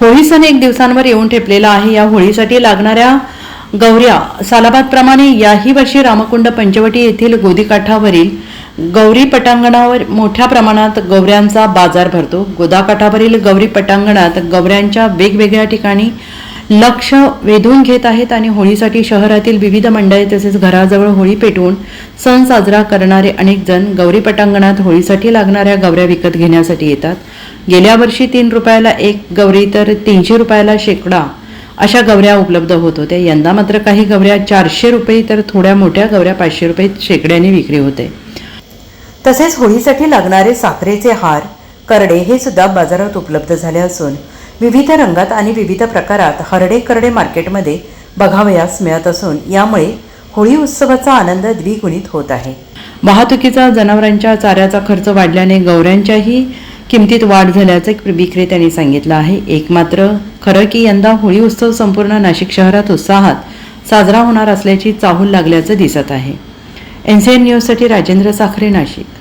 होळी सण एक दिवसांवर येऊन ठेपलेला आहे. या होळीसाठी लागणाऱ्या गौऱ्या सालाबादप्रमाणे याही वर्षी रामकुंड पंचवटी येथील गोदीकाठावरील गौरी पटांगणावर मोठ्या प्रमाणात गौऱ्यांचा बाजार भरतो. गोदाकाठावरील गौरी पटांगणात गौऱ्यांच्या वेगवेगळ्या ठिकाणी लक्ष वेधून घेत आहेत आणि होळीसाठी शहरातील विविध मंडळे तसेच घराजवळ होळी पेटवून सण साजरा करणारे अनेक जण गौरी पटांगणात होळीसाठी लागणाऱ्या गौऱ्या विकत घेण्यासाठी येतात. गेल्या वर्षी तीन रुपयाला एक गौरी तर तीनशे रुपयाला शेकडा अशा गवऱ्या उपलब्ध होत होत्या. यंदा मात्र काही गवऱ्या चारशे रुपये तर थोड्या मोठ्या गवऱ्या पाचशे रुपये शेकड्याने विक्री होते. तसेच होळीसाठी लागणारे साखरेचे हार करडे हे सुद्धा बाजारात उपलब्ध झाले असून विविध रंगात आणि विविध प्रकारात हरडे करडे मार्केटमध्ये बघावयास मिळत असून यामुळे होळी उत्सवाचा आनंद द्विगुणित होत आहे. वाहतुकीचा जनावरांच्या चाऱ्याचा खर्च वाढल्याने गौऱ्यांच्याही किमतीत वाढ झाल्याचं विक्रेत्यांनी सांगितलं आहे. एक मात्र खरं की यंदा होळी उत्सव संपूर्ण नाशिक शहरात उत्साहात साजरा होणार असल्याची चाहूल लागल्याचं दिसत आहे. एन सी एन न्यूजसाठी राजेंद्र साखरे नाशिक.